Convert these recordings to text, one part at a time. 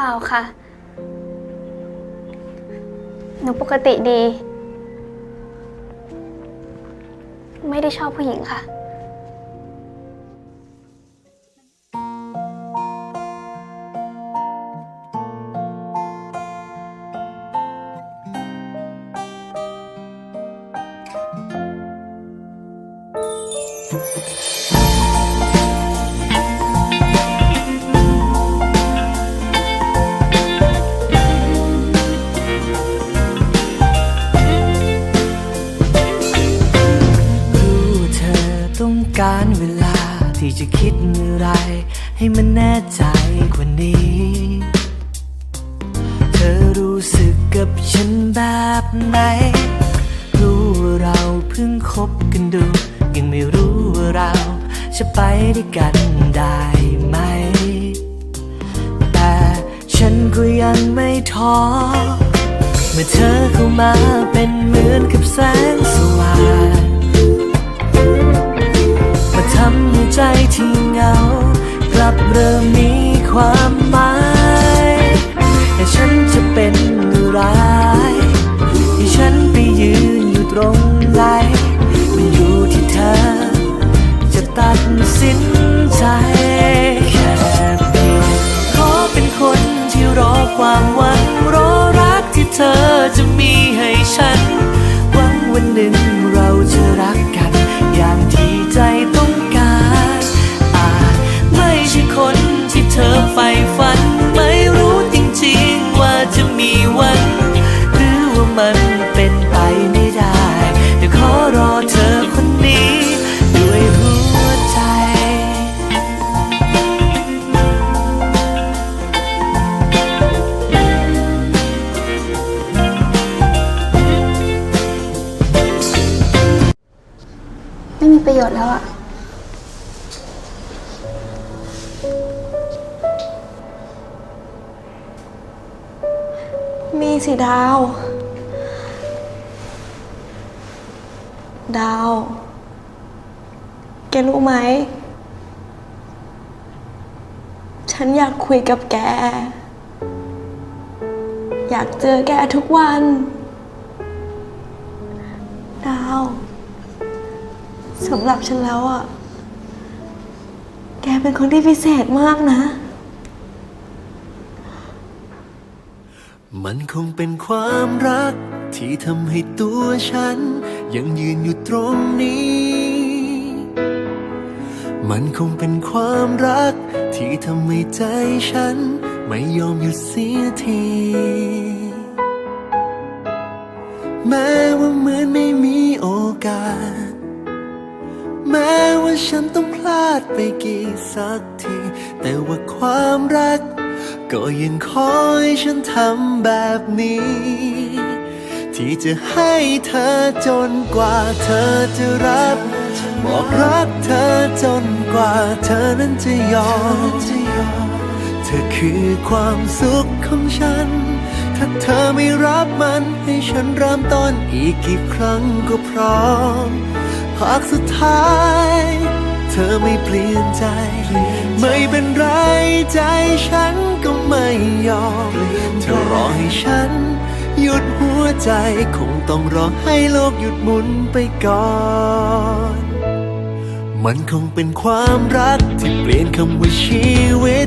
ปล่าค่ะ หนูปกติดี ไม่ได้ชอบผู้หญิงค่ะรู้ จะคิดอะไร ให้มันแน่ใจกว่านี้ เธอรู้สึกกับฉันแบบไหน รู้ว่าเราเพิ่งคบกันดู ยังไม่รู้ว่าเราจะไปด้วยกันได้ไหม แต่ฉันก็ยังไม่ท้อ เมื่อเธอเข้ามาเป็นเหมือนกับแสงสว่างำให้ใจที่เหงา กลับเริ่มมีความหมายแต่ฉันจะเป็นอะไรที่ฉันไปยืนอยู่ตรงไหนมันอยู่ที่เธอ จะตัดสินใจแค่เพียงขอเป็นคนที่รอความหวังรอรักที่เธอจะมีให้ฉัน หวังวันหนึ่ง ยชน์แล้วอะมีสิดาว ดาว แกรู้ไหม ฉันอยากคุยกับแก อยากเจอแกทุกวัน สำหรับฉันแล้วอะแกเป็นคนที่พิเศษมากนะ มันคงเป็นความรัก ที่ทำให้ตัวฉัน ยังยืนอยู่ตรงนี้ มันคงเป็นความรัก ที่ทำให้ใจฉัน ไม่ยอมหยุดเสียทีแม้ว่าเหมือนไม่มี ฉันต้องพลาดไปกี่สักที แต่ว่าความรัก ก็ยังคอยฉันทำแบบนี้ ที่จะให้เธอจนกว่าเธอจะรับ บอกรักเธอจนกว่าเธอนั้นจะยอม เธอคือความสุขของฉัน ถ้าเธอไม่รับมันให้ฉันเริ่มต้นอีกกี่ครั้งก็พร้อม หากสุดท้าย เธอไม่เปลี่ยนใจ ไม่เป็นไรใจฉันก็ไม่ยอมเธอรอให้ฉัน หยุดหัวใจคงต้องรอให้โลกหยุดหมุนไปก่อนมันคงเป็นความรักที่เปลี่ยนคำว่าชีวิต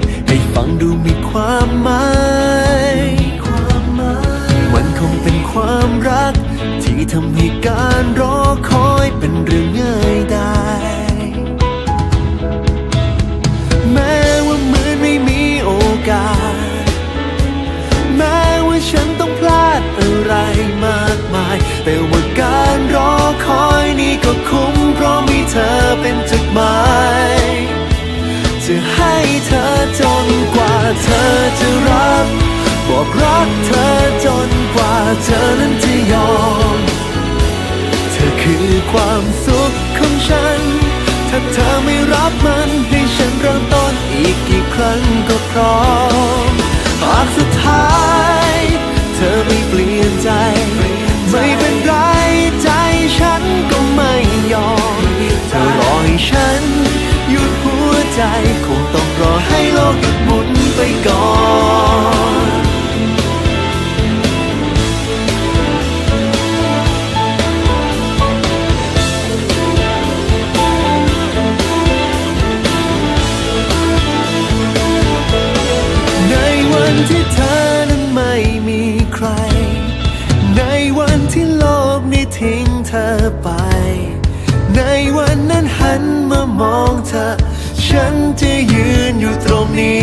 จะรับบอกรักเธอจนกว่าเธอนั้นจะยอม เธอคือความสุขของฉัน ถ้าเธอไม่รับมันให้ฉันเริ่มต้นอีกกี่ครั้งก็พร้อมหากสุดท้าย เธอไม่เปลี่ยนใจ ไม่เป็นไรใจฉันก็ไม่ยอม เธอรอให้ฉัน หยุดหัวใจคงต้องรอให้โลกหยุดหมุน ไปก่อนในวันที่เธอนั้นไม่มีใคร ในวันที่โลกนี้ทิ้งเธอไป ในวันนั้นหันมามองเธอ ฉันจะยืนอยู่ตรงนี้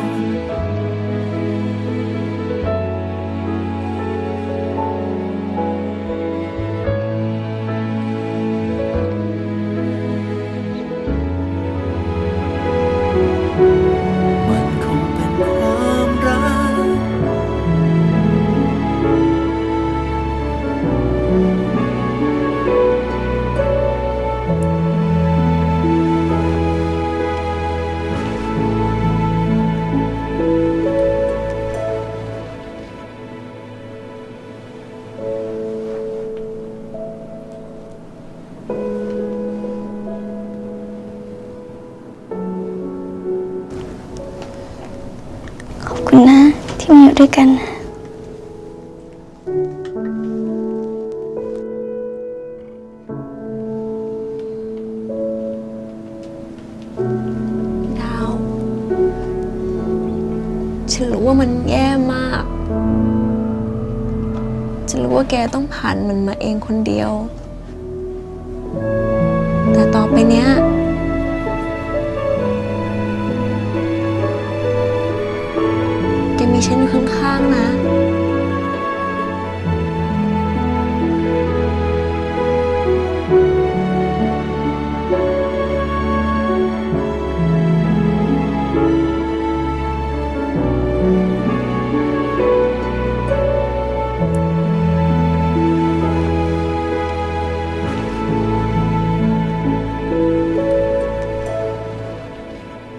น คุณนะที่มาอยู่ด้วยกันดาว ฉันรู้ว่ามันแย่มาก ฉันรู้ว่าแกต้องผ่านมันมาเองคนเดียว แต่ต่อไปเนี้ย ฉันอยู่ข้างๆนะ